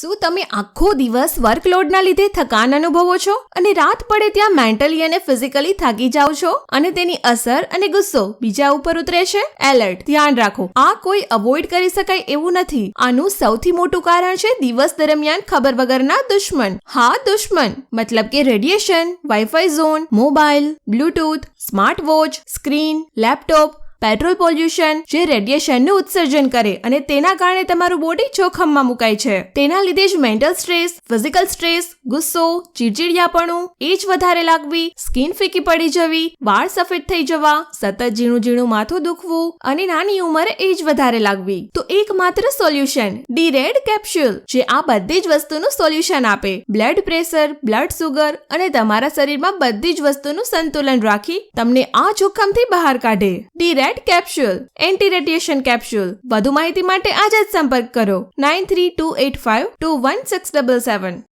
શું તમે આખો દિવસ વર્કલોડના લીધે થકાન અનુભવો છો? અને રાત પડે ત્યાં મેન્ટલી અને ફિઝિકલી થાકી જાઓ છો? અને તેની અસર અને ગુસ્સો બીજા ઉપર ઉતરે છે? એલર્ટ, ધ્યાન રાખો. આ કોઈ અવોઇડ કરી શકાય એવું નથી. આનું સૌથી મોટું કારણ છે દિવસ દરમિયાન ખબર વગરના દુશ્મન. હા, દુશ્મન. મતલબ કે radiation, wifi zone, mobile, bluetooth smart watch screen, laptop petrol pollution જે રેડિયેશનનું ઉત્સર્જન કરે અને તેના કારણે તમારું બોડી જોખમમાં મુકાય છે. તેના લીધે જ મેન્ટલ સ્ટ્રેસ, ફિઝિકલ સ્ટ્રેસ, ગુસ્સો, ચીડચીડિયાપણું, એજ વધારે લાગવી, સ્કિન ફીકી પડી જવી, વાળ સફેદ થઈ જવા, સતત ઝીણું ઝીણું માથું દુખવું અને નાની ઉંમરે એજ વધારે લાગવી. તો એકમાત્ર સોલ્યુશન, ડી રેડ કેપ્સ્યુલ, જે આ બધી જ વસ્તુનું સોલ્યુશન આપે. બ્લડ પ્રેશર, બ્લડ સુગર અને તમારા શરીરમાં બધી જ વસ્તુનું સંતુલન રાખી તમને આ જોખમથી બહાર કાઢે. D red capsule anti radiation capsule. વધુ માહિતી માટે આજે જ સંપર્ક કરો. Nine three two eight five two one six double seven